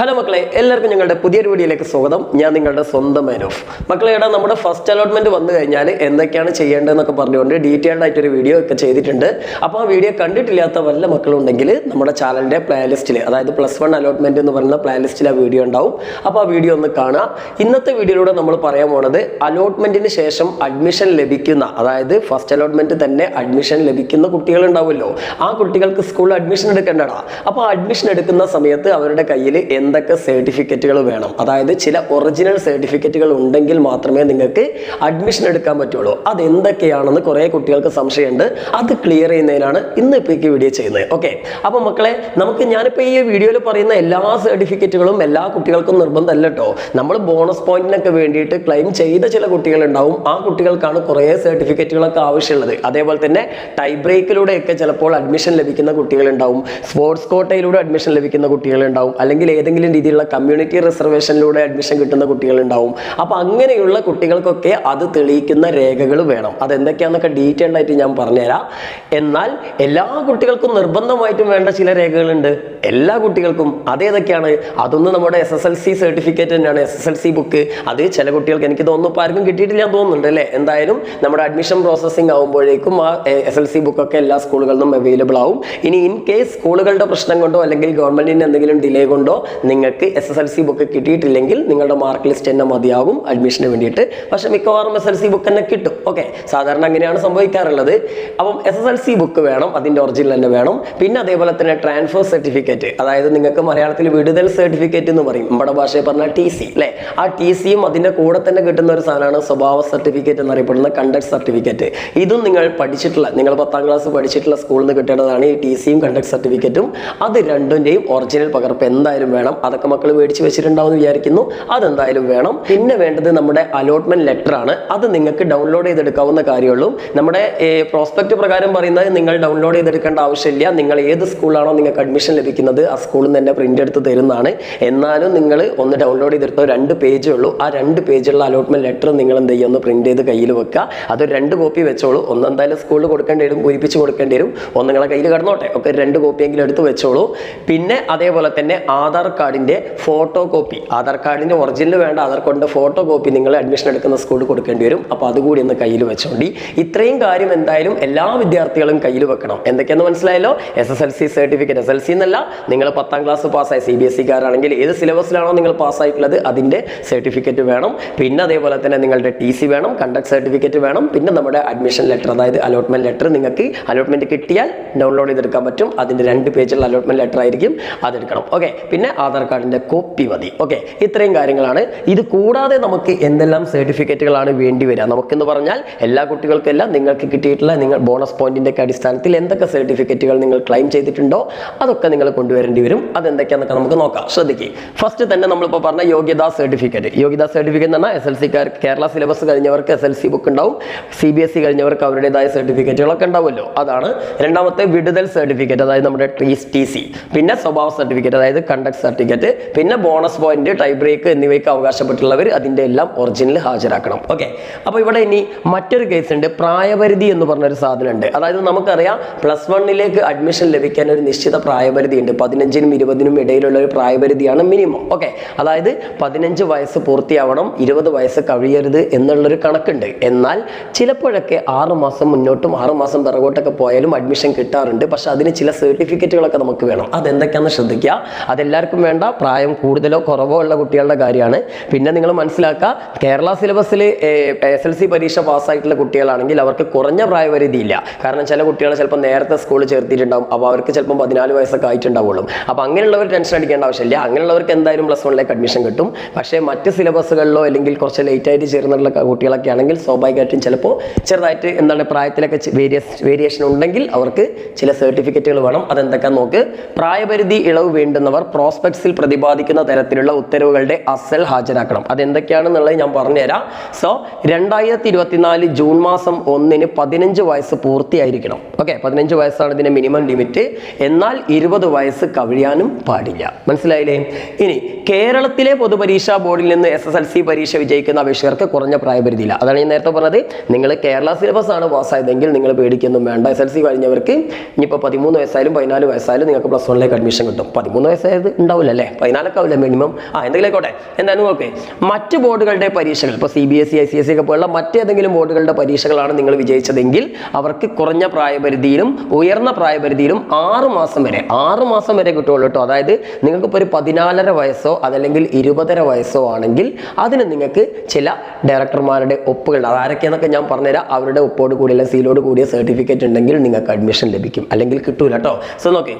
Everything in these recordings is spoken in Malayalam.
ഹലോ മക്കളെ എല്ലാവർക്കും ഞങ്ങളുടെ പുതിയൊരു വീഡിയോയിലേക്ക് സ്വാഗതം. ഞാൻ നിങ്ങളുടെ സ്വന്തം മാനോഫ് മക്കളെ ഇവിടെ നമ്മുടെ ഫസ്റ്റ് അലോട്ട്മെന്റ് വന്നു കഴിഞ്ഞാൽ എന്തൊക്കെയാണ് ചെയ്യേണ്ടതെന്നൊക്കെ പറഞ്ഞുകൊണ്ട് ഡീറ്റെയിൽഡ് ആയിട്ടൊരു വീഡിയോ ഒക്കെ ചെയ്തിട്ടുണ്ട്. അപ്പോൾ ആ വീഡിയോ കണ്ടിട്ടില്ലാത്ത വല്ല മക്കളുണ്ടെങ്കിൽ നമ്മുടെ ചാനലിന്റെ പ്ലേലിസ്റ്റിൽ അതായത് പ്ലസ് വൺ അലോട്ട്മെന്റ് എന്ന് പറയുന്ന പ്ലേലിസ്റ്റിൽ ആ വീഡിയോ ഉണ്ടാവും. അപ്പോൾ ആ വീഡിയോ ഒന്ന് കാണാം. ഇന്നത്തെ വീഡിയോയിലൂടെ നമ്മൾ പറയാൻ പോണത് അലോട്ട്മെന്റിന് ശേഷം അഡ്മിഷൻ ലഭിക്കുന്ന അതായത് ഫസ്റ്റ് അലോട്ട്മെന്റ് തന്നെ അഡ്മിഷൻ ലഭിക്കുന്ന കുട്ടികൾ ഉണ്ടാവുമല്ലോ. ആ കുട്ടികൾക്ക് സ്കൂളിൽ അഡ്മിഷൻ എടുക്കേണ്ടടാ. അപ്പോൾ അഡ്മിഷൻ എടുക്കുന്ന സമയത്ത് അവരുടെ കയ്യിൽ എന്തൊക്കെ സർട്ടിഫിക്കറ്റുകൾ വേണം. അതായത് ചില ഒറിജിനൽ സർട്ടിഫിക്കറ്റുകൾ ഉണ്ടെങ്കിൽ മാത്രമേ നിങ്ങൾക്ക് അഡ്മിഷൻ എടുക്കാൻ പറ്റുള്ളൂ. അത് എന്തൊക്കെയാണെന്ന് കുറേ കുട്ടികൾക്ക് സംശയമുണ്ട്. അത് ക്ലിയർ ചെയ്യുന്നതിനാണ് ഇന്ന് ഇപ്പോൾ ഈ വീഡിയോ ചെയ്യുന്നത്. ഓക്കെ അപ്പോൾ മക്കളെ നമുക്ക് ഞാനിപ്പോൾ ഈ വീഡിയോയിൽ പറയുന്ന എല്ലാ സർട്ടിഫിക്കറ്റുകളും എല്ലാ കുട്ടികൾക്കും നിർബന്ധമല്ല കേട്ടോ നമ്മൾ ബോണസ് പോയിന്റിനൊക്കെ വേണ്ടിയിട്ട് ക്ലെയിം ചെയ്ത ചില കുട്ടികളുണ്ടാവും. ആ കുട്ടികൾക്കാണ് കുറേ സർട്ടിഫിക്കറ്റുകളൊക്കെ ആവശ്യമുള്ളത്. അതേപോലെ തന്നെ ടൈ ബ്രേക്കിലൂടെയൊക്കെ ചിലപ്പോൾ അഡ്മിഷൻ ലഭിക്കുന്ന കുട്ടികളുണ്ടാവും. സ്പോർട്സ് കോട്ടയിലൂടെ അഡ്മിഷൻ ലഭിക്കുന്ന കുട്ടികളുണ്ടാവും. അല്ലെങ്കിൽ ഏതെങ്കിലും രീതിയിലുള്ള കമ്മ്യൂണിറ്റി റിസർവേഷനിലൂടെ അഡ്മിഷൻ കിട്ടുന്ന കുട്ടികളുണ്ടാവും. അപ്പോൾ അങ്ങനെയുള്ള കുട്ടികൾക്കൊക്കെ അത് തെളിയിക്കുന്ന രേഖകൾ വേണം. അതെന്തൊക്കെയാണെന്നൊക്കെ ഡീറ്റെയിൽഡ് ആയിട്ട് ഞാൻ പറഞ്ഞുതരാം. എന്നാൽ എല്ലാ കുട്ടികൾക്കും നിർബന്ധമായിട്ടും വേണ്ട ചില രേഖകളുണ്ട്. എല്ലാ കുട്ടികൾക്കും അതേതൊക്കെയാണ്? അതൊന്ന് നമ്മുടെ S S L C certificate തന്നെയാണ്. S S L C book അത് ചില കുട്ടികൾക്ക് എനിക്ക് തോന്നുന്നു ഇപ്പോൾ ആർക്കും കിട്ടിയിട്ടില്ല എന്ന് തോന്നുന്നുണ്ട് അല്ലേ? എന്തായാലും നമ്മുടെ അഡ്മിഷൻ പ്രോസസ്സിംഗ് ആകുമ്പോഴേക്കും ആ എസ് എൽ സി ബുക്കൊക്കെ എല്ലാ സ്കൂളുകളിലും അവൈലബിൾ ആവും. ഇനി ഇൻ കേസ് സ്കൂളുകളുടെ പ്രശ്നം കൊണ്ടോ അല്ലെങ്കിൽ ഗവൺമെന്റിന്റെ എന്തെങ്കിലും ഡിലേ കൊണ്ടോ നിങ്ങൾക്ക് S S L C book കിട്ടിയിട്ടില്ലെങ്കിൽ നിങ്ങളുടെ മാർക്ക് ലിസ്റ്റ് തന്നെ മതിയാകും അഡ്മിഷന് വേണ്ടിയിട്ട്. പക്ഷെ മിക്കവാറും എസ് എൽ സി ബുക്ക് തന്നെ കിട്ടും. ഓക്കെ സാധാരണ അങ്ങനെയാണ് സംഭവിക്കാറുള്ളത്. അപ്പം S S L C book വേണം അതിന്റെ ഒറിജിനൽ തന്നെ വേണം. പിന്നെ അതേപോലെ തന്നെ ട്രാൻസ്ഫർ സർട്ടിഫിക്കറ്റ് അതായത് നിങ്ങൾക്ക് മലയാളത്തിൽ വിടുതൽ സർട്ടിഫിക്കറ്റ് എന്ന് പറയും. നമ്മുടെ ഭാഷയിൽ പറഞ്ഞാൽ ടി സി അല്ലേ? ആ ടി സിയും അതിന്റെ കൂടെ തന്നെ കിട്ടുന്ന ഒരു സാധനമാണ് സ്വഭാവ സർട്ടിഫിക്കറ്റ് എന്നറിയപ്പെടുന്ന കണ്ടക്ട് സർട്ടിഫിക്കറ്റ് ഇതും നിങ്ങൾ പഠിച്ചിട്ടുള്ള നിങ്ങൾ പത്താം ക്ലാസ് പഠിച്ചിട്ടുള്ള സ്കൂളിൽ നിന്ന് കിട്ടേണ്ടതാണ് ഈ ടി സിയും കണ്ടക്ട് സർട്ടിഫിക്കറ്റും അത് രണ്ടിന്റെയും ഒറിജിനൽ പകർപ്പ് എന്തായാലും വേണം. അതൊക്കെ മക്കൾ മേടിച്ച് വെച്ചിട്ടുണ്ടാവും എന്ന് വിചാരിക്കുന്നു. അതെന്തായാലും വേണം. പിന്നെ വേണ്ടത് നമ്മുടെ അലോട്ട്മെന്റ് ലെറ്റർ ആണ്. അത് നിങ്ങൾക്ക് ഡൗൺലോഡ് ചെയ്തെടുക്കാവുന്ന കാര്യമുള്ളൂ. നമ്മുടെ പ്രോസ്പെക്ട് പ്രകാരം പറയുന്നത് നിങ്ങൾ ഡൗൺലോഡ് ചെയ്തെടുക്കേണ്ട ആവശ്യമില്ല. നിങ്ങൾ ഏത് സ്കൂളാണോ നിങ്ങൾക്ക് അഡ്മിഷൻ ലഭിക്കുന്നത് ആ സ്കൂളിൽ നിന്ന് തന്നെ പ്രിന്റ് എടുത്ത് തരുന്നതാണ്. എന്നാലും നിങ്ങൾ ഒന്ന് ഡൗൺലോഡ് ചെയ്തെടുത്തോ രണ്ട് പേജേ ഉള്ളൂ. ആ രണ്ട് പേജുള്ള അലോട്ട്മെന്റ് ലെറ്റർ നിങ്ങൾ എന്ത് ചെയ്യുക? ഒന്ന് പ്രിന്റ് ചെയ്ത് കയ്യിൽ വെക്കുക. അത് രണ്ട് കോപ്പി വെച്ചോളൂ. ഒന്ന് എന്തായാലും സ്കൂളിൽ കൊടുക്കേണ്ടി വരും പൂരിപ്പിച്ച് കൊടുക്കേണ്ടി വരും. ഒന്ന് നിങ്ങളെ കയ്യിൽ കിടന്നോട്ടെ. ഒക്കെ രണ്ട് കോപ്പിയെങ്കിലും എടുത്ത് വെച്ചോളൂ. പിന്നെ അതേപോലെ തന്നെ ആധാർ കാർഡിന്റെ ഫോട്ടോ കോപ്പി. ആധാർ കാർഡിന്റെ ഒറിജിനൽ വേണ്ട ആധാർ കാർഡിന്റെ ഫോട്ടോ കോപ്പി നിങ്ങൾ അഡ്മിഷൻ എടുക്കുന്ന സ്കൂളിൽ കൊടുക്കേണ്ടി വരും. അപ്പോൾ അതുകൂടി ഒന്ന് കയ്യിൽ വെച്ചോണ്ടി. ഇത്രയും കാര്യം എന്തായാലും എല്ലാ വിദ്യാർത്ഥികളും കയ്യിൽ വെക്കണം. എന്തൊക്കെയെന്ന് മനസ്സിലായല്ലോ? S S L C certificate S L C എന്നല്ല നിങ്ങൾ പത്താം ക്ലാസ് പാസ്സായി. സി ബി എസ് സിക്കാരാണെങ്കിൽ ഏത് സിലബസിലാണോ നിങ്ങൾ പാസ്സായിട്ടുള്ളത് അതിന്റെ സർട്ടിഫിക്കറ്റ് വേണം. പിന്നെ അതേപോലെ തന്നെ നിങ്ങളുടെ ടി സി വേണം കണ്ടക്ട് സർട്ടിഫിക്കറ്റ് വേണം. പിന്നെ നമ്മുടെ അഡ്മിഷൻ ലെറ്റർ അതായത് അലോട്ട്മെന്റ് ലെറ്റർ നിങ്ങൾക്ക് അലോട്ട്മെന്റ് കിട്ടിയാൽ ഡൗൺലോഡ് ചെയ്തെടുക്കാൻ പറ്റും. അതിന്റെ രണ്ട് പേജുള്ള അലോട്ട്മെന്റ് ലെറ്റർ ആയിരിക്കും അതെടുക്കണം. ഓക്കെ പിന്നെ ആധാർ കാർഡിന്റെ കോപ്പി മതി. ഓക്കെ ഇത്രയും കാര്യങ്ങളാണ്. ഇത് കൂടാതെ നമുക്ക് എന്തെല്ലാം സർട്ടിഫിക്കറ്റുകളാണ് വേണ്ടി വരിക? നമുക്കെന്ന് പറഞ്ഞാൽ എല്ലാ കുട്ടികൾക്കെല്ലാം നിങ്ങൾക്ക് കിട്ടിയിട്ടുള്ള നിങ്ങൾ ബോണസ് പോയിന്റിന്റെ ഒക്കെ അടിസ്ഥാനത്തിൽ എന്തൊക്കെ സർട്ടിഫിക്കറ്റുകൾ നിങ്ങൾ ക്ലെയിം ചെയ്തിട്ടുണ്ടോ അതൊക്കെ നിങ്ങൾ കൊണ്ടുവരേണ്ടി വരും. അതെന്തൊക്കെയാണെന്നൊക്കെ നമുക്ക് നോക്കാം. ശ്രദ്ധിക്കുക ഫസ്റ്റ് തന്നെ നമ്മളിപ്പോൾ പറഞ്ഞ യോഗ്യതാ സർട്ടിഫിക്കറ്റ്. യോഗ്യതാ സർട്ടിഫിക്കറ്റ് എന്ന് പറഞ്ഞാൽ എസ് എൽ കേരള സിലബസ് കഴിഞ്ഞവർക്ക് എസ് എൽ സി ബുക്ക് ഉണ്ടാവും. സി ബി എസ് സി കഴിഞ്ഞവർക്ക് അവരുടേതായ സർട്ടിഫിക്കറ്റുകളൊക്കെ ഉണ്ടാവുമല്ലോ. അതാണ് രണ്ടാമത്തെ വിടുതൽ സർട്ടിഫിക്കറ്റ് അതായത് നമ്മുടെ ടി ടി സി പിന്നെ സ്വഭാവ സർട്ടിഫിക്കറ്റ് അതായത് കണ്ടക്ട് പിന്നെ ബോണസ് പോയിന്റ് ടൈ ബ്രേക്ക് എന്നിവയ്ക്ക് അവകാശപ്പെട്ടുള്ളവർ അതിന്റെ എല്ലാം ഒറിജിനൽ ഹാജരാക്കണം. ഓക്കെ അപ്പോൾ ഇവിടെ ഇനി മറ്റൊരു കേസ് ഉണ്ട്. പ്രായപരിധി എന്ന് പറഞ്ഞൊരു സാധനം ഉണ്ട് അതായത് നമുക്കറിയാം പ്ലസ് വണ്ണിലേക്ക് അഡ്മിഷൻ ലഭിക്കാൻ ഒരു നിശ്ചിത പ്രായപരിധി ഉണ്ട്. പതിനഞ്ചിനും ഇരുപതിനും ഇടയിലുള്ള ഒരു പ്രായപരിധിയാണ് മിനിമം ഓക്കെ അതായത് പതിനഞ്ച് വയസ്സ് പൂർത്തിയാവണം ഇരുപത് വയസ്സ് കഴിയരുത് എന്നുള്ളൊരു കണക്കുണ്ട്. എന്നാൽ ചിലപ്പോഴൊക്കെ ആറ് മാസം മുന്നോട്ടും ആറ് മാസം പിറകോട്ടൊക്കെ പോയാലും അഡ്മിഷൻ കിട്ടാറുണ്ട്. പക്ഷെ അതിന് ചില സർട്ടിഫിക്കറ്റുകളൊക്കെ നമുക്ക് വേണം. അതെന്തൊക്കെയാണെന്ന് ശ്രദ്ധിക്കുക. അതെല്ലാവർക്കും വേണ്ട പ്രായം കൂടുതലോ കുറവോ ഉള്ള കുട്ടികളുടെ കാര്യമാണ്. പിന്നെ നിങ്ങൾ മനസ്സിലാക്കുക കേരള സിലബസിൽ എസ് എൽ സി പരീക്ഷ പാസ്സായിട്ടുള്ള കുട്ടികളാണെങ്കിൽ അവർക്ക് കുറഞ്ഞ പ്രായപരിധിയില്ല. കാരണം ചില കുട്ടികളെ ചിലപ്പോൾ നേരത്തെ സ്കൂളിൽ ചേർത്തിട്ടുണ്ടാവും അപ്പോൾ അവർക്ക് ചിലപ്പോൾ പതിനാല് വയസ്സൊക്കെ ആയിട്ടുണ്ടാവുള്ളൂ. അപ്പോൾ അങ്ങനെയുള്ളവർ ടെൻഷൻ അടിക്കേണ്ട ആവശ്യമില്ല. അങ്ങനെയുള്ളവർക്ക് എന്തായാലും പ്ലസ് വണ്ണിലേക്ക് അഡ്മിഷൻ കിട്ടും. പക്ഷേ മറ്റ് സിലബസുകളിലോ അല്ലെങ്കിൽ കുറച്ച് ലേറ്റായിട്ട് ചേർന്നുള്ള കുട്ടികളൊക്കെ ആണെങ്കിൽ സ്വാഭാവികമായിട്ടും ചിലപ്പോൾ ചെറുതായിട്ട് എന്താണ് പ്രായത്തിലൊക്കെ വേരിയസ് വേരിയേഷൻ ഉണ്ടെങ്കിൽ അവർക്ക് ചില സർട്ടിഫിക്കറ്റുകൾ വേണം. അതെന്തൊക്കെ നോക്ക്. പ്രായപരിധി ഇളവ് വേണ്ടുന്നവർ പ്രോസ്പെക്ട്സിൽ പ്രതിപാദിക്കുന്ന തരത്തിലുള്ള ഉത്തരവുകളുടെ അസൽ ഹാജരാക്കണം. അതെന്തൊക്കെയാണെന്നുള്ളത് ഞാൻ പറഞ്ഞുതരാം. സോ രണ്ടായിരത്തി ഇരുപത്തിനാല് ജൂൺ മാസം ഒന്നിന് പതിനഞ്ച് വയസ്സ് പൂർത്തിയായിരിക്കണം. ഓക്കെ പതിനഞ്ച് വയസ്സാണ് ഇതിന്റെ മിനിമം ലിമിറ്റ് എന്നാൽ ഇരുപത് വയസ്സ് കവിയാനും പാടില്ല. മനസ്സിലായില്ലേ? ഇനി കേരളത്തിലെ പൊതുപരീക്ഷാ ബോർഡിൽ നിന്ന് എസ് എസ് എൽ സി പരീക്ഷ വിജയിക്കുന്ന അപേക്ഷകർക്ക് കുറഞ്ഞ പ്രായപരിധിയില്ല. അതാണ് ഞാൻ നേരത്തെ പറഞ്ഞത്. നിങ്ങൾ കേരള സിലബസ് ആണ് പാസ്സായതെങ്കിൽ നിങ്ങൾ പേടിക്കൊന്നും വേണ്ട. എസ് എൽ സി കഴിഞ്ഞവർക്ക് ഇനിയിപ്പോൾ പതിമൂന്ന് വയസ്സായാലും പതിനാല് വയസ്സായാലും നിങ്ങൾക്ക് പ്ലസ് വണ്ണിലേക്ക് അഡ്മിഷൻ കിട്ടും. പതിമൂന്ന് വയസ്സായത് ഉണ്ടാവില്ല. അല്ലല്ലേ പതിനാലൊക്കെ ആവില്ല മിനിമം ആ എന്തെങ്കിലും ആയിക്കോട്ടെ എന്തായാലും ഓക്കെ മറ്റ് ബോർഡുകളുടെ പരീക്ഷകൾ ഇപ്പോൾ C B S C I C S C ഒക്കെ പോലുള്ള മറ്റേതെങ്കിലും ബോർഡുകളുടെ പരീക്ഷകളാണ് നിങ്ങൾ വിജയിച്ചതെങ്കിൽ അവർക്ക് കുറഞ്ഞ പ്രായപരിധിയിലും ഉയർന്ന പ്രായപരിധിയിലും ആറ് മാസം വരെ ആറ് മാസം വരെ കിട്ടുള്ളൂ കേട്ടോ. അതായത് നിങ്ങൾക്കിപ്പോൾ ഒരു പതിനാലര വയസ്സോ അതല്ലെങ്കിൽ ഇരുപതര വയസ്സോ ആണെങ്കിൽ അതിന് നിങ്ങൾക്ക് ചില ഡയറക്ടർമാരുടെ ഒപ്പുകൾ അതാരൊക്കെയെന്നൊക്കെ ഞാൻ പറഞ്ഞുതരാം. അവരുടെ ഒപ്പോട് കൂടിയുള്ള സീലോട് കൂടിയ സർട്ടിഫിക്കറ്റ് ഉണ്ടെങ്കിൽ നിങ്ങൾക്ക് അഡ്മിഷൻ ലഭിക്കും. അല്ലെങ്കിൽ കിട്ടൂല കേട്ടോ. സോ നോക്കേ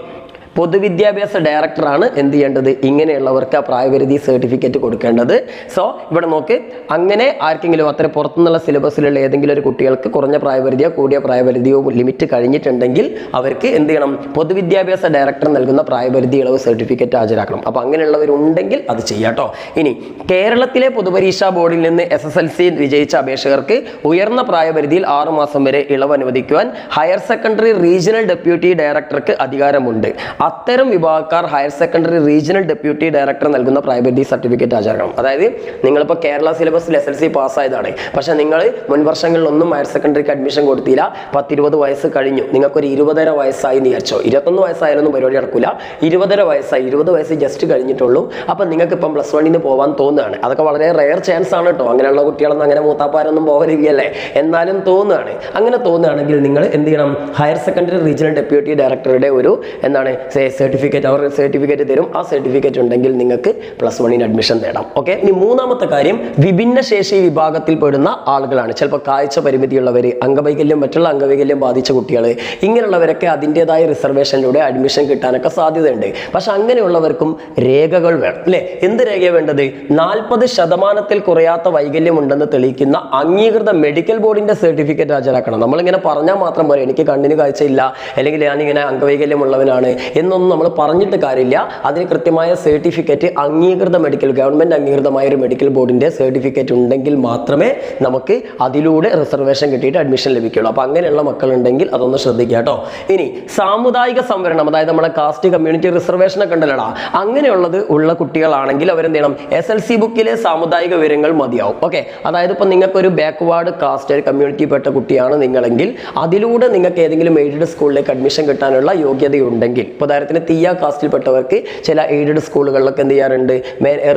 പൊതുവിദ്യാഭ്യാസ ഡയറക്ടറാണ് എന്ത് ചെയ്യേണ്ടത്? ഇങ്ങനെയുള്ളവർക്ക് ആ പ്രായപരിധി സർട്ടിഫിക്കറ്റ് കൊടുക്കേണ്ടത്. സോ ഇവിടെ നോക്ക്. അങ്ങനെ ആർക്കെങ്കിലും അത്ര പുറത്തുനിന്നുള്ള സിലബസിലുള്ള ഏതെങ്കിലും ഒരു കുട്ടികൾക്ക് കുറഞ്ഞ പ്രായപരിധിയോ കൂടിയ പ്രായപരിധിയോ ലിമിറ്റ് കഴിഞ്ഞിട്ടുണ്ടെങ്കിൽ അവർക്ക് എന്ത് ചെയ്യണം? പൊതുവിദ്യാഭ്യാസ ഡയറക്ടർ നൽകുന്ന പ്രായപരിധി ഇളവ് സർട്ടിഫിക്കറ്റ് ഹാജരാക്കണം. അപ്പോൾ അങ്ങനെയുള്ളവരുണ്ടെങ്കിൽ അത് ചെയ്യാട്ടോ ഇനി കേരളത്തിലെ പൊതുപരീക്ഷാ ബോർഡിൽ നിന്ന് എസ് എസ് എൽ സി വിജയിച്ച അപേക്ഷകർക്ക് ഉയർന്ന പ്രായപരിധിയിൽ ആറുമാസം വരെ ഇളവ് അനുവദിക്കുവാൻ ഹയർ സെക്കൻഡറി റീജിയണൽ ഡെപ്യൂട്ടി ഡയറക്ടർക്ക് അധികാരമുണ്ട്. അത്തരം വിഭാഗക്കാർ higher secondary regional deputy director നൽകുന്ന പ്രൈവറ്റ് സർട്ടിഫിക്കറ്റ് ഹാജരാക്കണം അതായത് നിങ്ങളിപ്പോൾ കേരള സിലബസിൽ എസ് എൽ സി പാസ്സായതാണ് പക്ഷേ നിങ്ങൾ മുൻ വർഷങ്ങളിലൊന്നും ഹയർ സെക്കൻഡറിക്ക് അഡ്മിഷൻ കൊടുത്തില്ല. പത്തിരുപത് വയസ്സ് കഴിഞ്ഞു. നിങ്ങൾക്കൊരു ഇരുപതര വയസ്സായി വിചാരിച്ചോ. ഇരുപത്തൊന്ന് വയസ്സായാലൊന്നും പരിപാടി നടക്കില്ല ഇരുപതര വയസ്സായി. ഇരുപത് വയസ്സ് ജസ്റ്റ് കഴിഞ്ഞിട്ടുള്ളൂ. അപ്പം നിങ്ങൾക്ക് ഇപ്പം പ്ലസ് വണ്ണിന് പോകാൻ തോന്നുകയാണ്. അതൊക്കെ വളരെ റെയർ ചാൻസ് ആണ് കേട്ടോ അങ്ങനെയുള്ള കുട്ടികളൊന്നും അങ്ങനെ മൂത്താപ്പാരൊന്നും പോകരുകയല്ലേ എന്നാലും തോന്നുകയാണ്. അങ്ങനെ തോന്നുകയാണെങ്കിൽ നിങ്ങൾ എന്ത് ചെയ്യണം? ഹയർ സെക്കൻഡറി റീജിയണൽ ഡെപ്യൂട്ടി ഡയറക്ടറുടെ ഒരു എന്താണ് സർട്ടിഫിക്കറ്റ് അവർ സർട്ടിഫിക്കറ്റ് തരും. ആ സർട്ടിഫിക്കറ്റ് ഉണ്ടെങ്കിൽ നിങ്ങൾക്ക് പ്ലസ് വണ്ണിന് അഡ്മിഷൻ നേടാം. ഓക്കെ ഇനി മൂന്നാമത്തെ കാര്യം വിഭിന്ന ശേഷി വിഭാഗത്തിൽ പെടുന്ന ആളുകളാണ്. ചിലപ്പോൾ കാഴ്ച പരിമിതിയുള്ളവർ അംഗവൈകല്യം മറ്റുള്ള അംഗവൈകല്യം ബാധിച്ച കുട്ടികൾ ഇങ്ങനെയുള്ളവരൊക്കെ അതിന്റെതായ റിസർവേഷനിലൂടെ അഡ്മിഷൻ കിട്ടാനൊക്കെ സാധ്യതയുണ്ട്. പക്ഷെ അങ്ങനെയുള്ളവർക്കും രേഖകൾ വേണം. അല്ലേ? എന്ത് രേഖയാണ് വേണ്ടത്? നാൽപ്പത് ശതമാനത്തിൽ കുറയാത്ത വൈകല്യം ഉണ്ടെന്ന് തെളിയിക്കുന്ന അംഗീകൃത മെഡിക്കൽ ബോർഡിന്റെ സർട്ടിഫിക്കറ്റ് ഹാജരാക്കണം. നമ്മളിങ്ങനെ പറഞ്ഞാൽ മാത്രം പോരെ. എനിക്ക് കണ്ണിന് കാഴ്ചയില്ല. അല്ലെങ്കിൽ ഞാനിങ്ങനെ അംഗവൈകല്യമുള്ളവനാണ്. എന്നൊന്നും നമ്മൾ പറഞ്ഞിട്ട് കാര്യമില്ല. അതിന് കൃത്യമായ സർട്ടിഫിക്കറ്റ് അംഗീകൃത മെഡിക്കൽ ഗവൺമെന്റ് അംഗീകൃതമായ ഒരു മെഡിക്കൽ ബോർഡിന്റെ സർട്ടിഫിക്കറ്റ് ഉണ്ടെങ്കിൽ മാത്രമേ നമുക്ക് അതിലൂടെ റിസർവേഷൻ കിട്ടിയിട്ട് അഡ്മിഷൻ ലഭിക്കുള്ളൂ. അപ്പോൾ അങ്ങനെയുള്ള മക്കളുണ്ടെങ്കിൽ അതൊന്ന് ശ്രദ്ധിക്കുക കേട്ടോ. ഇനി സാമുദായിക സംവരണം അതായത് നമ്മുടെ കാസ്റ്റ് കമ്മ്യൂണിറ്റി റിസർവേഷൻ ഒക്കെ ഉണ്ടല്ലോടാ. അങ്ങനെയുള്ളത് ഉള്ള കുട്ടികളാണെങ്കിൽ അവരെന്ത് ചെയ്യണം എസ് എൽ സി ബുക്കിലെ സാമുദായിക വിവരങ്ങൾ മതിയാവും. ഓക്കെ അതായത് ഇപ്പം നിങ്ങൾക്കൊരു ബാക്ക്വാർഡ് കാസ്റ്റ് ഒരു കമ്മ്യൂണിറ്റിപ്പെട്ട കുട്ടിയാണ് നിങ്ങളെങ്കിൽ അതിലൂടെ നിങ്ങൾക്ക് ഏതെങ്കിലും എയ്ഡഡ് സ്കൂളിലേക്ക് അഡ്മിഷൻ കിട്ടാനുള്ള യോഗ്യതയുണ്ടെങ്കിൽ ഇപ്പോൾ ഉദാഹരണത്തിന് തീയ കാസ്റ്റിൽപ്പെട്ടവർക്ക് ചില എയ്ഡഡ് സ്കൂളുകളിലൊക്കെ എന്ത് ചെയ്യാറുണ്ട്?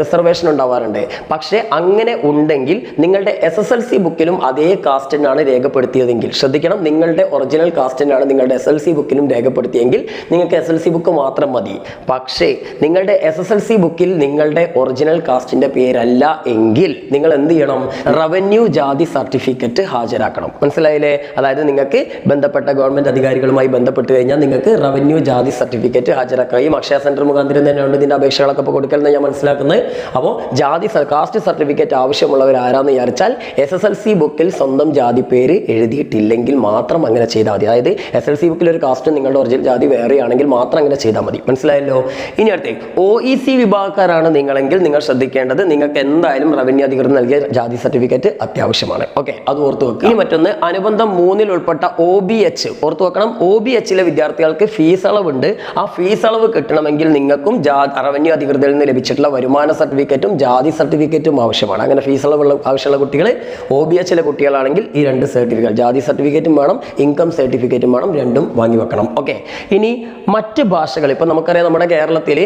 റിസർവേഷൻ ഉണ്ടാവാറുണ്ട്. പക്ഷേ അങ്ങനെ ഉണ്ടെങ്കിൽ നിങ്ങളുടെ എസ് എസ് എൽ സി ബുക്കിലും അതേ കാസ്റ്റിനാണ് രേഖപ്പെടുത്തിയതെങ്കിൽ ശ്രദ്ധിക്കണം നിങ്ങളുടെ ഒറിജിനൽ കാസ്റ്റിനാണ് നിങ്ങളുടെ എസ് എൽ സി ബുക്കിലും രേഖപ്പെടുത്തിയെങ്കിൽ നിങ്ങൾക്ക് എസ് എൽ സി ബുക്ക് മാത്രം മതി. പക്ഷേ നിങ്ങളുടെ എസ് എസ് എൽ സി ബുക്കിൽ നിങ്ങളുടെ ഒറിജിനൽ കാസ്റ്റിന്റെ പേരല്ല എങ്കിൽ നിങ്ങൾ എന്ത് ചെയ്യണം? റവന്യൂ ജാതി സർട്ടിഫിക്കറ്റ് ഹാജരാക്കണം. മനസ്സിലായില്ലേ? അതായത് നിങ്ങൾക്ക് ബന്ധപ്പെട്ട ഗവൺമെന്റ് അധികാരികളുമായി ബന്ധപ്പെട്ട് കഴിഞ്ഞാൽ നിങ്ങൾക്ക് റവന്യൂ ജാതി സർട്ടിഫിക്കറ്റ് ഹാജരാക്കുകയും അക്ഷയ സെന്റർ മുഖാന്തരം തന്നെയാണ് ഇതിന്റെ അപേക്ഷകളൊക്കെ ഇപ്പോൾ കൊടുക്കലെന്ന് ഞാൻ മനസ്സിലാക്കുന്നത്. അപ്പോൾ ജാതി കാസ്റ്റ് സർട്ടിഫിക്കറ്റ് ആവശ്യമുള്ളവർ ആരാന്ന് വിചാരിച്ചാൽ എസ് എസ് എൽ സി ബുക്കിൽ സ്വന്തം ജാതി പേര് എഴുതിയിട്ടില്ലെങ്കിൽ മാത്രം അങ്ങനെ ചെയ്താൽ മതി. അതായത് എസ് എൽ സി ബുക്കിൽ ഒരു കാസ്റ്റ് നിങ്ങളുടെ ഒറിജിനൽ ജാതി വേറെയാണെങ്കിൽ മാത്രം അങ്ങനെ ചെയ്താൽ മതി. മനസ്സിലായല്ലോ? ഇനി അടുത്തേ. ഒ ഇ സി വിഭാഗക്കാരാണ് നിങ്ങളെങ്കിൽ നിങ്ങൾ ശ്രദ്ധിക്കേണ്ടത് നിങ്ങൾക്ക് എന്തായാലും റവന്യൂ അധികൃതർ നൽകിയ ജാതി സർട്ടിഫിക്കറ്റ് അത്യാവശ്യമാണ്. ഓക്കെ അത് ഓർത്ത് വെക്കുക. ഇനി മറ്റൊന്ന് അനുബന്ധം മൂന്നിൽ ഉൾപ്പെട്ട ഒ ബി എച്ച് ഓർത്ത് വെക്കണം. ഒ ബി എച്ചിലെ വിദ്യാർത്ഥികൾക്ക് ഫീസ് അളവുണ്ട്. ആ ഫീസ് അളവ് കിട്ടണമെങ്കിൽ നിങ്ങൾക്കും ജാ റവന്യൂ അധികൃതരിൽ നിന്ന് ലഭിച്ചിട്ടുള്ള വരുമാന സർട്ടിഫിക്കറ്റും ജാതി സർട്ടിഫിക്കറ്റും ആവശ്യമാണ്. അങ്ങനെ ഫീസ് അളവുള്ള ആവശ്യമുള്ള കുട്ടികൾ ഒ ബി എച്ചിലെ കുട്ടികളാണെങ്കിൽ ഈ രണ്ട് സർട്ടിഫിക്കറ്റ് ജാതി സർട്ടിഫിക്കറ്റും വേണം ഇൻകം സർട്ടിഫിക്കറ്റും വേണം രണ്ടും വാങ്ങി വെക്കണം. ഓക്കെ ഇനി മറ്റ് ഭാഷകൾ ഇപ്പം നമുക്കറിയാം നമ്മുടെ കേരളത്തിൽ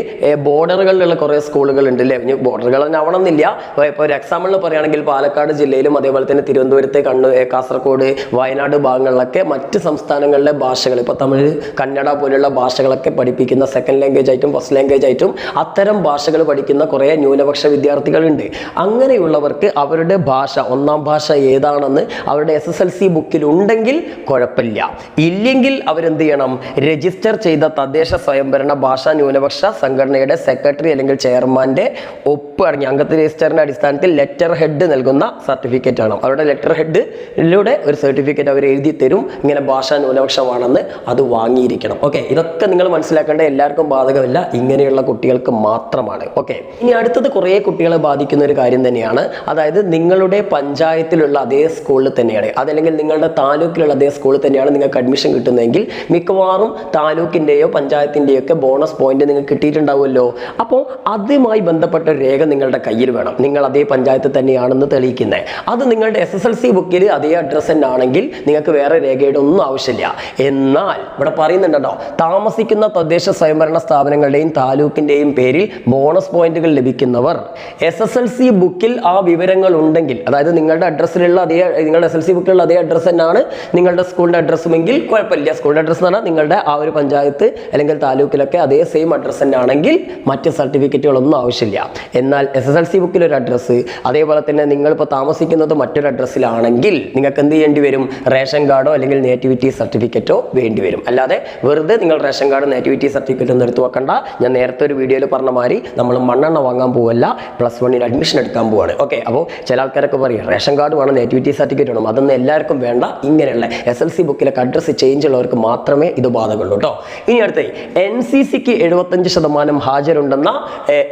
ബോർഡറുകളിലുള്ള കുറേ സ്കൂളുകൾ ഉണ്ട് അല്ലേ ബോർഡറുകൾ തന്നെ ആവണമെന്നില്ല ഇപ്പോൾ ഒരു എക്സാമ്പിളിന് പറയുകയാണെങ്കിൽ പാലക്കാട് ജില്ലയിലും അതേപോലെ തന്നെ തിരുവനന്തപുരത്തെ കണ്ണൂർ കാസർഗോഡ് വയനാട് ഭാഗങ്ങളിലൊക്കെ മറ്റ് സംസ്ഥാനങ്ങളിലെ ഭാഷകൾ ഇപ്പോൾ തമിഴ് കന്നഡ പോലെയുള്ള ഭാഷകളൊക്കെ പഠിപ്പിക്കുന്ന സെക്കൻഡ് ലാംഗ്വേജ് ആയിട്ടും ഫസ്റ്റ് ലാംഗ്വേജ് ആയിട്ടും അത്തരം ഭാഷകൾ പഠിക്കുന്ന കുറേ ന്യൂനപക്ഷ വിദ്യാർത്ഥികളുണ്ട്. അങ്ങനെയുള്ളവർക്ക് അവരുടെ ഭാഷ ഒന്നാം ഭാഷ ഏതാണെന്ന് അവരുടെ എസ് എസ് എൽ സി ബുക്കിൽ ഉണ്ടെങ്കിൽ കുഴപ്പമില്ല. ഇല്ലെങ്കിൽ അവരെന്ത് ചെയ്യണം? രജിസ്റ്റർ ചെയ്ത തദ്ദേശ സ്വയംഭരണ ഭാഷാ ന്യൂനപക്ഷ സംഘടനയുടെ സെക്രട്ടറി അല്ലെങ്കിൽ ചെയർമാന്റെ ഒപ്പ് അടങ്ങി അംഗത്വ രജിസ്റ്ററിന്റെ അടിസ്ഥാനത്തിൽ ലെറ്റർ ഹെഡ് നൽകുന്ന സർട്ടിഫിക്കറ്റ് ആണ്. അവരുടെ ലെറ്റർ ഹെഡിലൂടെ ഒരു സർട്ടിഫിക്കറ്റ് അവർ എഴുതി തരും. ഇങ്ങനെ ഭാഷാ ന്യൂനപക്ഷമാണെന്ന് അത് വാങ്ങിയിരിക്കണം. ഓക്കെ ഇതൊക്കെ നിങ്ങൾ മനസ്സിലാക്കേണ്ട എല്ലാവർക്കും ബാധകമില്ല. ഇങ്ങനെയുള്ള കുട്ടികൾക്ക് മാത്രമാണ്. ഓക്കെ ഇനി അടുത്തത് കുറേ കുട്ടികളെ ബാധിക്കുന്ന ഒരു കാര്യം തന്നെയാണ്. അതായത് നിങ്ങളുടെ പഞ്ചായത്തിലുള്ള അതേ സ്കൂളിൽ തന്നെയാണ്. അതല്ലെങ്കിൽ നിങ്ങളുടെ താലൂക്കിലുള്ള അതേ സ്കൂളിൽ തന്നെയാണ് നിങ്ങൾക്ക് അഡ്മിഷൻ കിട്ടുന്നതെങ്കിൽ മിക്കവാറും താലൂക്കിന്റെയോ പഞ്ചായത്തിന്റെയോ ഒക്കെ ബോണസ് പോയിന്റ് നിങ്ങൾക്ക് കിട്ടിയിട്ടുണ്ടാവുമല്ലോ. അപ്പോൾ അതുമായി ബന്ധപ്പെട്ട ഒരു രേഖ നിങ്ങളുടെ കയ്യിൽ വേണം. നിങ്ങൾ അതേ പഞ്ചായത്ത് തന്നെയാണെന്ന് തെളിയിക്കുന്നത് അത് നിങ്ങളുടെ എസ് എസ് എൽ സി ബുക്കിൽ അതേ അഡ്രസ്സ് തന്നെ ആണെങ്കിൽ നിങ്ങൾക്ക് വേറെ രേഖയുടെ ഒന്നും ആവശ്യമില്ല. എന്നാൽ ഇവിടെ പറയുന്നുണ്ടോ താമസിക്കുന്ന തദ്ദേശ സ്വയംഭരണ സ്ഥാപനങ്ങളുടെയും താലൂക്കിന്റെയും പേരിൽ ബോണസ് പോയിന്റുകൾ ലഭിക്കുന്നവർ. എസ് എസ് എൽ സി ബുക്കിൽ ആ വിവരങ്ങൾ ഉണ്ടെങ്കിൽ അതായത് നിങ്ങളുടെ അഡ്രസ്സിലുള്ള അതേ നിങ്ങളുടെ എസ് എൽ സി ബുക്കിലുള്ള അതേ അഡ്രസ്സ് തന്നെയാണ് നിങ്ങളുടെ സ്കൂളിന്റെ അഡ്രസ്സുമെങ്കിൽ കുഴപ്പമില്ല. സ്കൂളിന്റെ അഡ്രസ്സ് എന്ന് നിങ്ങളുടെ ആ ഒരു പഞ്ചായത്ത് അല്ലെങ്കിൽ താലൂക്കിലൊക്കെ അതേ സെയിം അഡ്രസ്സ് തന്നെ ആണെങ്കിൽ മറ്റ് സർട്ടിഫിക്കറ്റുകളൊന്നും ആവശ്യമില്ല. എന്നാൽ എസ് എസ് എൽ സി ബുക്കിൽ ഒരു അഡ്രസ്സ് അതേപോലെ തന്നെ നിങ്ങളിപ്പോൾ താമസിക്കുന്നത് മറ്റൊരു അഡ്രസ്സിലാണെങ്കിൽ നിങ്ങൾക്ക് എന്ത് ചെയ്യേണ്ടി വരും? റേഷൻ കാർഡോ അല്ലെങ്കിൽ നേറ്റിവിറ്റി സർട്ടിഫിക്കറ്റോ വേണ്ടി വരും. അല്ലാതെ വെറുതെ നിങ്ങൾ റേഷൻ കാർഡ് നേറ്റിവിറ്റി സർട്ടിഫിക്കറ്റ് ഒന്നും എടുത്ത് വെക്കണ്ട. ഞാൻ നേരത്തെ ഒരു വീഡിയോയിൽ പറഞ്ഞ മാതിരി നമ്മൾ മണ്ണെണ്ണ വാങ്ങാൻ പോവല്ല പ്ലസ് വണ്ണിന് അഡ്മിഷൻ എടുക്കാൻ പോവാണ്. ഓക്കെ അപ്പോൾ ചില ആൾക്കാരൊക്കെ പറയും റേഷൻ കാർഡ് വേണം നെഗറ്റിവിറ്റി സർട്ടിഫിക്കറ്റ് വേണം അതൊന്നും എല്ലാവർക്കും വേണ്ട ഇങ്ങനെയുള്ള എസ് എൽ സി ബുക്കിലൊക്കെ അഡ്രസ്സ് ചേഞ്ച് ഉള്ളവർക്ക് മാത്രമേ ഇത് ബാധകമുള്ളൂ കേട്ടോ ഇനി അടുത്ത എൻ സി സിക്ക് എഴുപത്തഞ്ച് ശതമാനം ഹാജരുണ്ടെന്ന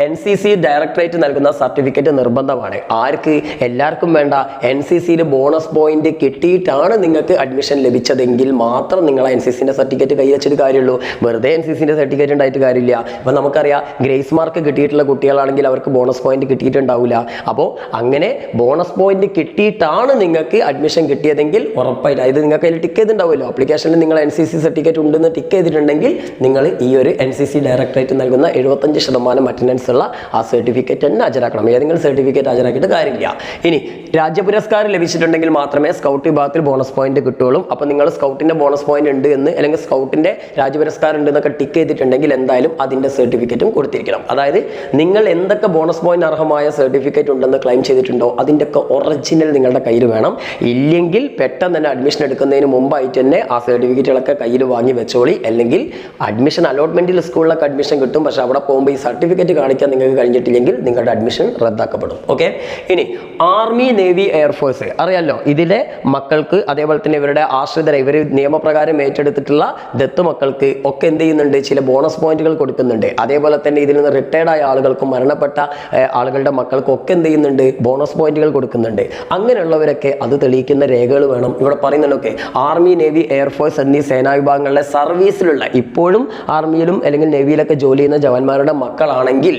എൻ സി സി ഡയറക്ടറേറ്റ് നൽകുന്ന സർട്ടിഫിക്കറ്റ് നിർബന്ധമാണ്. ആർക്ക്? എല്ലാവർക്കും വേണ്ട. എൻ സി സിയിൽ ബോണസ് പോയിന്റ് കിട്ടിയിട്ടാണ് നിങ്ങൾക്ക് അഡ്മിഷൻ ലഭിച്ചതെങ്കിൽ മാത്രം നിങ്ങൾ എൻ സി സിന്റെ സർട്ടിഫിക്കറ്റ് കൈ വെച്ചിട്ട് കാര്യമുള്ളൂ. വെറുതെ എൻ സി സിന്റെ സർട്ടിഫിക്കറ്റ് ഉണ്ടായിട്ട് കാര്യമില്ല. ഇപ്പൊ നമുക്കറിയാം ഗ്രേസ് മാർക്ക് കിട്ടിയിട്ടുള്ള കുട്ടികളാണെങ്കിൽ അവർക്ക് ബോണസ് പോയിന്റ് കിട്ടിയിട്ടുണ്ടാവില്ല. അപ്പോൾ അങ്ങനെ ബോണസ് പോയിന്റ് കിട്ടിയിട്ടാണ് നിങ്ങൾക്ക് അഡ്മിഷൻ കിട്ടിയതെങ്കിൽ ഉറപ്പായിട്ട് അതായത് നിങ്ങൾക്ക് അതിൽ ടിക്ക് ചെയ്തിട്ടുണ്ടാവുമല്ലോ. അപ്ലിക്കേഷനിൽ നിങ്ങൾ എൻ സി സി സർട്ടിഫിക്കറ്റ് ഉണ്ടെന്ന് ടിക്ക് ചെയ്തിട്ടുണ്ടെങ്കിൽ നിങ്ങൾ ഈ ഒരു എൻ സി സി ഡയറക്ടറേറ്റ് നൽകുന്ന എഴുപത്തഞ്ച് ശതമാനം അറ്റൻഡൻസ് ഉള്ള ആ സർട്ടിഫിക്കറ്റ് തന്നെ ഹാജരാക്കണം. ഏതെങ്കിലും സർട്ടിഫിക്കറ്റ് ഹാജരാക്കിയിട്ട് കാര്യമില്ല. ഇനി രാജ്യ പുരസ്കാരം ലഭിച്ചിട്ടുണ്ടെങ്കിൽ മാത്രമേ സ്കൗട്ട് വിഭാഗത്തിൽ ബോണസ് പോയിന്റ് കിട്ടുള്ളൂ അപ്പോൾ നിങ്ങൾ സ്കൗട്ടിന്റെ ബോണസ് പോയിന്റ് ഉണ്ട് എന്ന് അല്ലെങ്കിൽ സ്കൗട്ടിന്റെ രാജ്യ പുരസ്കാരം ഉണ്ട് ടിക്ക് ചെയ്തിട്ടുണ്ടെങ്കിൽ എന്തായാലും അതിന്റെ സർട്ടിഫിക്കറ്റും കൊടുത്തിരിക്കണം. അതായത് നിങ്ങൾ എന്തൊക്കെ ബോണസ് പോയിന്റ് അർഹമായ സർട്ടിഫിക്കറ്റ് ഉണ്ടെന്ന് ക്ലെയിം ചെയ്തിട്ടുണ്ടോ അതിന്റെ ഒക്കെ ഒറിജിനൽ നിങ്ങളുടെ കയ്യിൽ വേണം. ഇല്ലെങ്കിൽ പെട്ടെന്ന് തന്നെ അഡ്മിഷൻ എടുക്കുന്നതിന് മുമ്പായിട്ട് തന്നെ ആ സർട്ടിഫിക്കറ്റുകളൊക്കെ കയ്യിൽ വാങ്ങി വെച്ചോളി. അല്ലെങ്കിൽ അഡ്മിഷൻ അലോട്ട്മെന്റിൽ സ്കൂളിലൊക്കെ അഡ്മിഷൻ കിട്ടും. പക്ഷെ അവിടെ പോകുമ്പോൾ ഈ സർട്ടിഫിക്കറ്റ് കാണിക്കാൻ നിങ്ങൾക്ക് കഴിഞ്ഞിട്ടില്ലെങ്കിൽ നിങ്ങളുടെ അഡ്മിഷൻ റദ്ദാക്കപ്പെടും. ഓക്കെ ഇനി ആർമി നേവി എയർഫോഴ്സ് അറിയാലോ ഇതിലെ മക്കൾക്ക് അതേപോലെ തന്നെ ഇവരുടെ ആശ്രിതരെ ഇവർ നിയമപ്രകാരം ഏറ്റെടുത്തിട്ടുള്ള ദത്ത് മക്കൾക്ക് ഒക്കെ എന്ത് ചെയ്യുന്നുണ്ട് ചില ബോണസ് പോയിന്റുകൾ കൊടുക്കുന്നുണ്ട്. അതേപോലെ തന്നെ ഇതിൽ നിന്ന് റിട്ടയർഡ് ആയ ആളുകൾക്കും മരണപ്പെട്ട ആളുകളുടെ മക്കൾക്കും ഒക്കെ എന്ത് ചെയ്യുന്നുണ്ട്? ബോണസ് പോയിന്റുകൾ കൊടുക്കുന്നുണ്ട്. അങ്ങനെയുള്ളവരൊക്കെ അത് തെളിയിക്കുന്ന രേഖകൾ വേണം. ഇവിടെ പറയുന്നുണ്ടൊക്കെ ആർമി നേവി എയർഫോഴ്സ് എന്നീ സേനാ വിഭാഗങ്ങളിലെ സർവീസിലുള്ള ഇപ്പോഴും ആർമിയിലും അല്ലെങ്കിൽ നേവിയിലൊക്കെ ജോലി ചെയ്യുന്ന ജവാന്മാരുടെ മക്കളാണെങ്കിൽ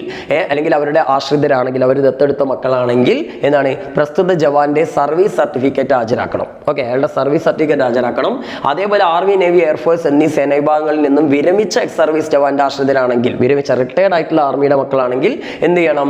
അല്ലെങ്കിൽ അവരുടെ ആശ്രിതരാണെങ്കിൽ അവർ ദത്തെടുത്ത മക്കളാണെങ്കിൽ എന്താണ് പ്രസ്തുത ജവാന്റെ സർവീസ് സർട്ടിഫിക്കറ്റ് ഹാജരാക്കണം. ഓക്കെ അയാളുടെ സർവീസ് സർട്ടിഫിക്കറ്റ് ഹാജരാക്കണം. അതേപോലെ ആർമി നേവി എയർഫോഴ്സ് എന്നീ സേനാ വിഭാഗങ്ങളിൽ നിന്നും വിരമിച്ച എക്സ് സർവീസ് ജവാന്റെ ആശ്രിതരാണെങ്കിൽ വിരമിച്ച റിട്ടയർഡ് ആയിട്ടുള്ള ആർമിയുടെ മക്കളാണെങ്കിൽ എന്ത് ചെയ്യണം?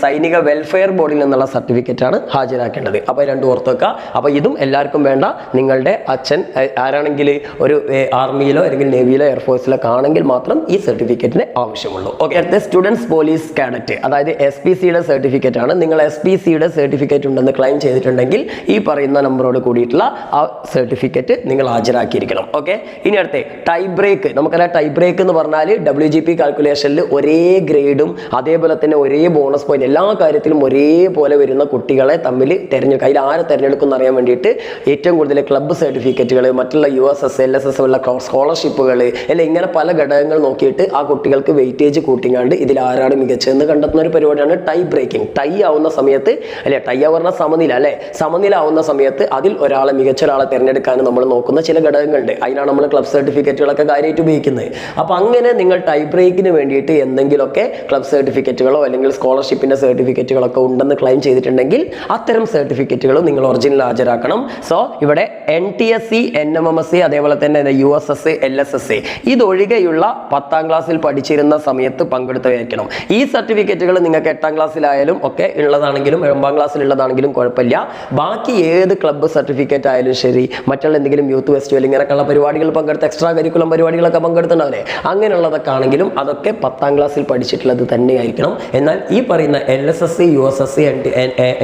സൈനിക വെൽഫെയർ ബോർഡിൽ നിന്നുള്ള സർട്ടിഫിക്കറ്റ് ആണ് ഹാജരാക്കേണ്ടത്. അപ്പോൾ രണ്ടും ഓർത്ത് വെക്കുക. അപ്പോൾ ഇതും എല്ലാവർക്കും വേണ്ട. നിങ്ങളുടെ അച്ഛൻ ആരാണെങ്കിൽ ഒരു ആർമിയിലോ അല്ലെങ്കിൽ നേവിയിലോ എയർഫോഴ്സിലോ ആണെങ്കിൽ മാത്രം ഈ സർട്ടിഫിക്കറ്റിന് ആവശ്യമുള്ളൂ. ഓക്കെ അടുത്ത സ്റ്റുഡൻസ് പോലീസ് കാഡറ്റ് അതായത് എസ് പി സിയുടെ സർട്ടിഫിക്കറ്റ് ആണ്. നിങ്ങൾ എസ് പി സിയുടെ സർട്ടിഫിക്കറ്റ് ഉണ്ടെന്ന് ക്ലെയിം ചെയ്തിട്ടുണ്ടെങ്കിൽ ഈ പറയുന്ന നമ്പറോട് കൂടിയിട്ടുള്ള ആ സർട്ടിഫിക്കറ്റ് നിങ്ങൾ ഹാജരാക്കിയിരിക്കണം. ഓക്കെ ഇനി അടുത്ത ടൈ ബ്രേക്ക് നമുക്കറിയാം ടൈ ബ്രേക്ക് എന്ന് പറഞ്ഞാൽ ഡബ്ല്യു ജി പി കാൽക്കുലേഷനിൽ ഒരേ ഗ്രേഡും അതേപോലെ തന്നെ ഒരേ ബോണസ് പോയിന്റ് എല്ലാ കാര്യത്തിലും ഒരേപോലെ വരുന്ന കുട്ടികളെ തമ്മിൽ തിരഞ്ഞെടുക്കുക അതിൽ ആരെ തിരഞ്ഞെടുക്കും അറിയാൻ വേണ്ടിയിട്ട് ഏറ്റവും കൂടുതൽ ക്ലബ്ബ് സർട്ടിഫിക്കറ്റുകൾ മറ്റുള്ള U S S L S S ഉള്ള സ്കോളർഷിപ്പുകൾ അല്ലെങ്കിൽ ഇങ്ങനെ പല ഘടകങ്ങൾ നോക്കിയിട്ട് ആ കുട്ടികൾക്ക് വെയിറ്റേജ് കൂട്ടിങ്ങാണ്ട് ഇതിൽ ആരാണ് മികച്ചതെന്ന് കണ്ടെത്തുന്ന ഒരു പരിപാടിയാണ് ടൈ ബ്രേക്കിംഗ് ടൈ ആവുന്ന സമയത്ത് അല്ലെ ടൈ ആവുന്ന സമനില അല്ലെ? സമനില ആവുന്ന സമയത്ത് അതിൽ ഒരാളെ മികച്ച ഒരാളെ തിരഞ്ഞെടുക്കാൻ നമ്മൾ നോക്കുന്ന ചില ഘടകങ്ങളുണ്ട്. അതിനാണ് നമ്മൾ ക്ലബ് സർട്ടിഫിക്കറ്റുകളൊക്കെ കാര്യമായിട്ട് ഉപയോഗിക്കുന്നത്. അപ്പൊ അങ്ങനെ നിങ്ങൾ ടൈ ബ്രേക്കിന് വേണ്ടിയിട്ട് എന്തെങ്കിലുമൊക്കെ ക്ലബ് സർട്ടിഫിക്കറ്റുകളോ അല്ലെങ്കിൽ സ്കോളർഷിപ്പിന്റെ സർട്ടിഫിക്കറ്റുകളൊക്കെ ഉണ്ടെന്ന് ക്ലെയിം ചെയ്തിട്ടുണ്ടെങ്കിൽ അത്തരം സർട്ടിഫിക്കറ്റുകളും നിങ്ങൾ ഒറിജിനൽ ഹാജരാക്കണം. സോ ഇവിടെ N T S C N M M S C അതേപോലെ തന്നെ U S S L S S C ഇതൊഴികെയുള്ള പത്താം ക്ലാസ്സിൽ പഠിച്ചിരുന്ന സമയത്ത് പങ്കെടുത്തതായിരിക്കണം ഈ സർട്ടിഫിക്കറ്റുകൾ നിങ്ങൾക്ക് എട്ടാം ക്ലാസ്സിലായാലും ഒക്കെ ഉള്ളതാണെങ്കിലും ഒമ്പതാം ക്ലാസ്സിലുള്ളതാണെങ്കിലും കുഴപ്പമില്ല. ബാക്കി ഏത് ക്ലബ്ബ് സർട്ടിഫിക്കറ്റ് ആയാലും ശരി. മറ്റുള്ള എന്തെങ്കിലും യൂത്ത് ഫെസ്റ്റിവൽ ഇങ്ങനെയൊക്കെയുള്ള പരിപാടികൾ പങ്കെടുത്ത് എക്സ്ട്രാ കരിക്കുലം പരിപാടികളൊക്കെ പങ്കെടുത്തിട്ടുണ്ടാവില്ലേ അങ്ങനെയുള്ളതൊക്കെ ആണെങ്കിലും അതൊക്കെ പത്താം ക്ലാസ്സിൽ പഠിച്ചിട്ടുള്ളത് തന്നെയായിരിക്കണം. എന്നാൽ ഈ പറയുന്ന L S S C U S S C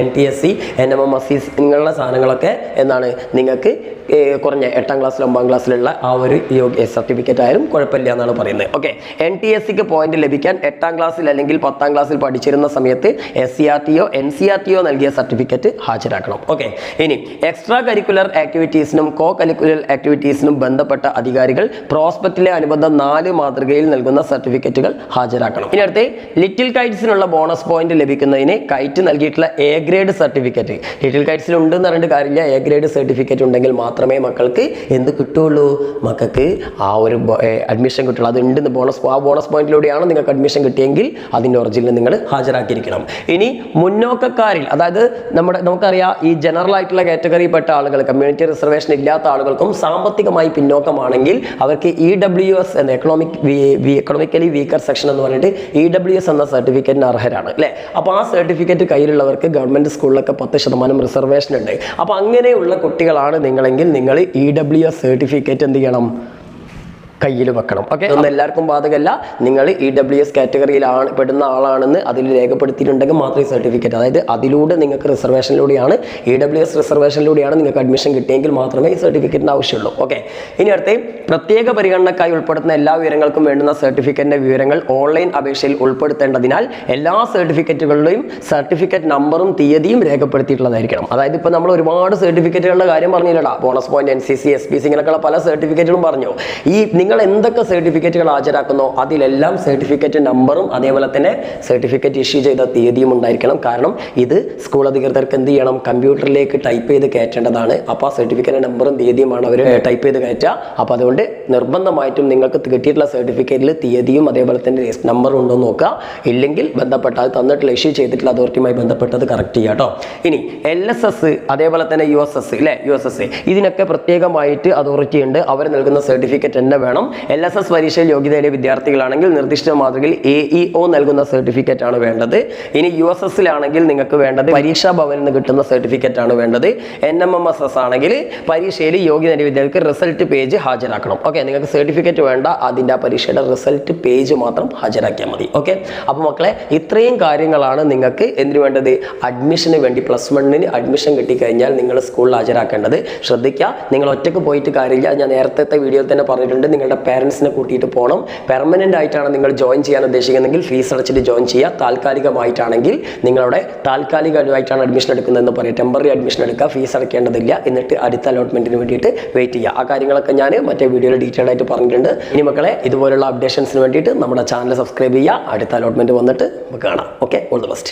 N T S C N M M S C ഇങ്ങനെയുള്ള സാധനങ്ങളൊക്കെ എന്താണ് നിങ്ങൾക്ക് കുറഞ്ഞ എട്ടാം ക്ലാസ്സിൽ ഒമ്പതാം ക്ലാസ്സിലുള്ള ആ ഒരു സർട്ടിഫിക്കറ്റ് ആയാലും കുഴപ്പമില്ല എന്നാണ് പറയുന്നത്. ഓക്കെ എൻ ടി എസ് സിക്ക് പോയിന്റ് ലഭിക്കാൻ എട്ടാം ക്ലാസ്സിൽ അല്ലെങ്കിൽ പത്താം ക്ലാസ്സിൽ പഠിച്ചിരുന്ന സമയത്ത് S C R T O N C R T O നൽകിയ സർട്ടിഫിക്കറ്റ് ഹാജരാക്കണം. ഓക്കെ ഇനി എക്സ്ട്രാ കരിക്കുലർ ആക്ടിവിറ്റീസിനും കോ കരിക്കുലർ ആക്ടിവിറ്റീസിനും ബന്ധപ്പെട്ട അധികാരികൾ പ്രോസ്പെക്റ്റിലെ അനുബന്ധ നാല് മാതൃകയിൽ നൽകുന്ന സർട്ടിഫിക്കറ്റുകൾ ഹാജരാക്കണം. ഇനി അടുത്ത് ലിറ്റിൽ കൈറ്റ്സിനുള്ള ബോണസ് പോയിന്റ് ലഭിക്കുന്നതിന് കൈറ്റ് നൽകിയിട്ടുള്ള എ ഗ്രേഡ് സർട്ടിഫിക്കറ്റ്. ലിറ്റിൽ കൈറ്റ്സിൽ ഉണ്ട് എന്ന് പറഞ്ഞിട്ട് കാര്യമില്ല. എ ഗ്രേഡ് സർട്ടിഫിക്കറ്റ് ഉണ്ടെങ്കിൽ മാത്രമേ മക്കൾക്ക് എന്ത് കിട്ടുള്ളൂ മക്കൾക്ക് ആ ഒരു അഡ്മിഷൻ കിട്ടുള്ളൂ അത് ഉണ്ട് ബോണസ് ആ ബോണസ് പോയിന്റിലൂടെയാണ് നിങ്ങൾക്ക് അഡ്മിഷൻ കിട്ടിയെങ്കിൽ അതിന്റെ ഒറിജിനൽ നിങ്ങൾ ഹാജരാക്കിയിരിക്കണം. ഇനി മുന്നോക്കക്കാരിൽ അതായത് നമ്മുടെ നമുക്കറിയാം ഈ ജനറൽ ആയിട്ടുള്ള കാറ്റഗറി പെട്ട ആളുകൾ കമ്മ്യൂണിറ്റി റിസർവേഷൻ ഇല്ലാത്ത ആളുകൾക്കും സാമ്പത്തികമായി പിന്നോക്കമാണെങ്കിൽ അവർക്ക് ഇ ഡബ്ല്യു എസ് എന്ന എക്കണോമിക് എക്കണോമിക്കലി വീക്കർ സെക്ഷൻ എന്ന് പറഞ്ഞിട്ട് ഇ ഡബ്ല്യു എസ് എന്ന സർട്ടിഫിക്കറ്റിന് അർഹരാണ് അല്ലേ? അപ്പോൾ ആ സർട്ടിഫിക്കറ്റ് കയ്യിലുള്ളവർക്ക് ഗവൺമെന്റ് സ്കൂളിലൊക്കെ പത്ത് ശതമാനം റിസർവേഷൻ ഉണ്ട്. അപ്പോൾ അങ്ങനെയുള്ള കുട്ടികളാണ് നിങ്ങളെങ്കിൽ നിങ്ങൾ ഇ ഡബ്ല്യു എസ് സർട്ടിഫിക്കറ്റ് എന്ത് ചെയ്യണം? കയ്യിൽ വെക്കണം. ഓക്കെ ഒന്നും എല്ലാവർക്കും ബാധകമല്ല. നിങ്ങൾ ഇ ഡബ്ല്യു എസ് കാറ്റഗറിയിലാണ് പെടുന്ന ആളാണെന്ന് അതിൽ രേഖപ്പെടുത്തിയിട്ടുണ്ടെങ്കിൽ മാത്രമേ സർട്ടിഫിക്കറ്റ് അതായത് അതിലൂടെ നിങ്ങൾക്ക് റിസർവേഷനിലൂടെയാണ് ഇ ഡബ്ല്യു എസ് റിസർവേഷനിലൂടെയാണ് നിങ്ങൾക്ക് അഡ്മിഷൻ കിട്ടിയെങ്കിൽ മാത്രമേ ഈ സർട്ടിഫിക്കറ്റിന് ആവശ്യമുള്ളൂ. ഓക്കെ ഇനി അടുത്ത് പ്രത്യേക പരിഗണനക്കായി ഉൾപ്പെടുത്തുന്ന എല്ലാ വിവരങ്ങൾക്കും വേണ്ടുന്ന സർട്ടിഫിക്കറ്റിന്റെ വിവരങ്ങൾ ഓൺലൈൻ അപേക്ഷയിൽ ഉൾപ്പെടുത്തേണ്ടതിനാൽ എല്ലാ സർട്ടിഫിക്കറ്റുകളുടെയും സർട്ടിഫിക്കറ്റ് നമ്പറും തീയതിയും രേഖപ്പെടുത്തിയിട്ടുള്ളതായിരിക്കണം. അതായത് ഇപ്പോൾ നമ്മൾ ഒരുപാട് സർട്ടിഫിക്കറ്റുകളുടെ കാര്യം പറഞ്ഞില്ലടാ. Bonus point N C C S P C ഇങ്ങനെയൊക്കെയുള്ള പല സർട്ടിഫിക്കറ്റുകളും പറഞ്ഞു. ഈ നിങ്ങൾ എന്തൊക്കെ സർട്ടിഫിക്കറ്റുകൾ ഹാജരാക്കുന്നോ അതിലെല്ലാം സർട്ടിഫിക്കറ്റ് നമ്പറും അതേപോലെ തന്നെ സർട്ടിഫിക്കറ്റ് ഇഷ്യൂ ചെയ്ത തീയതിയും ഉണ്ടായിരിക്കണം. കാരണം ഇത് സ്കൂൾ അധികൃതർക്ക് എന്ത് ചെയ്യണം? കമ്പ്യൂട്ടറിലേക്ക് ടൈപ്പ് ചെയ്ത് കയറ്റേണ്ടതാണ്. അപ്പോൾ ആ സർട്ടിഫിക്കറ്റ് നമ്പറും തീയതിയുമാണ് അവർ ടൈപ്പ് ചെയ്ത് കയറ്റുക. അപ്പോൾ അതുകൊണ്ട് നിർബന്ധമായിട്ടും നിങ്ങൾക്ക് കിട്ടിയിട്ടുള്ള സർട്ടിഫിക്കറ്റിൽ തീയതിയും അതേപോലെ തന്നെ നമ്പറും ഉണ്ടോ നോക്കുക. ഇല്ലെങ്കിൽ ബന്ധപ്പെട്ട അത് തന്നിട്ടുള്ള ഇഷ്യൂ ചെയ്തിട്ടുള്ള അതോറിറ്റിയുമായി ബന്ധപ്പെട്ടത് കറക്റ്റ് ചെയ്യുക കേട്ടോ. ഇനി എൽ എസ് എസ് അതേപോലെ തന്നെ യു എസ് എസ് അല്ലേ യു എസ് എസ് ഇതിനൊക്കെ പ്രത്യേകമായിട്ട് അതോറിറ്റി ഉണ്ട്. അവർ നൽകുന്ന സർട്ടിഫിക്കറ്റ് തന്നെ വേണം. എൽ എസ് എസ് പരീക്ഷയിൽ യോഗ്യതയുടെ വിദ്യാർത്ഥികളാണെങ്കിൽ നിർദ്ദിഷ്ട മാതൃകയിൽ എ ഇ ഒ നൽകുന്ന സർട്ടിഫിക്കറ്റ് ആണ് വേണ്ടത്. ഇനി യു എസ് എസിലാണെങ്കിൽ നിങ്ങൾക്ക് വേണ്ടത് പരീക്ഷാ ഭവനിൽ നിന്ന് കിട്ടുന്ന സർട്ടിഫിക്കറ്റ് ആണ് വേണ്ടത്. N M M S S ആണെങ്കിൽ പരീക്ഷയിൽ യോഗ്യത നേടിയ വിദ്യാർത്ഥിക്ക് റിസൾട്ട് പേജ് ഹാജരാക്കണം. ഓക്കെ നിങ്ങൾക്ക് സർട്ടിഫിക്കറ്റ് വേണ്ട അതിന്റെ ആ പരീക്ഷയുടെ റിസൾട്ട് പേജ് മാത്രം ഹാജരാക്കിയാൽ മതി. ഓക്കെ അപ്പോൾ മക്കളെ ഇത്രയും കാര്യങ്ങളാണ് നിങ്ങൾക്ക് എന്തിനു വേണ്ടത്? അഡ്മിഷന് വേണ്ടി പ്ലസ് വണ്ണിന് അഡ്മിഷൻ കിട്ടിക്കഴിഞ്ഞാൽ നിങ്ങൾ സ്കൂളിൽ ഹാജരാക്കേണ്ടത്. ശ്രദ്ധിക്കുക നിങ്ങൾ ഒറ്റയ്ക്ക് പോയിട്ട് കാര്യമില്ല. ഞാൻ നേരത്തെ വീഡിയോയിൽ തന്നെ പറഞ്ഞിട്ടുണ്ട് നിങ്ങളുടെ പേരൻസിനെ കൂട്ടിയിട്ട് പോകണം പെർമനന്റ് ആയിട്ടാണ് നിങ്ങൾ ജോയിൻ ചെയ്യാൻ ഉദ്ദേശിക്കുന്നതെങ്കിൽ ഫീസ് അടച്ചിട്ട് ജോയിൻ ചെയ്യുക. താൽക്കാലികമായിട്ടാണെങ്കിൽ നിങ്ങളുടെ താൽക്കാലികമായിട്ടാണ് അഡ്മിഷൻ എടുക്കുന്നതെന്ന് പറയാം. ടെമ്പററി അഡ്മിഷൻ എടുക്കുക. ഫീസ് അടയ്ക്കേണ്ടതില്ല. എന്നിട്ട് അടുത്ത അലോട്ട്മെന്റിന് വേണ്ടിയിട്ട് വെയിറ്റ് ചെയ്യുക. ആ കാര്യങ്ങളൊക്കെ ഞാൻ മറ്റേ വീഡിയോയിൽ ഡീറ്റെയിൽ ആയിട്ട് പറഞ്ഞിട്ടുണ്ട്. ഇനി മക്കളെ ഇതുപോലുള്ള അപ്ഡേഷൻസിന് വേണ്ടിയിട്ട് നമ്മുടെ ചാനൽ സബ്സ്ക്രൈബ് ചെയ്യുക. അടുത്ത അലോട്ട്മെന്റ് വന്നിട്ട് നമുക്ക് കാണാം. Okay all the best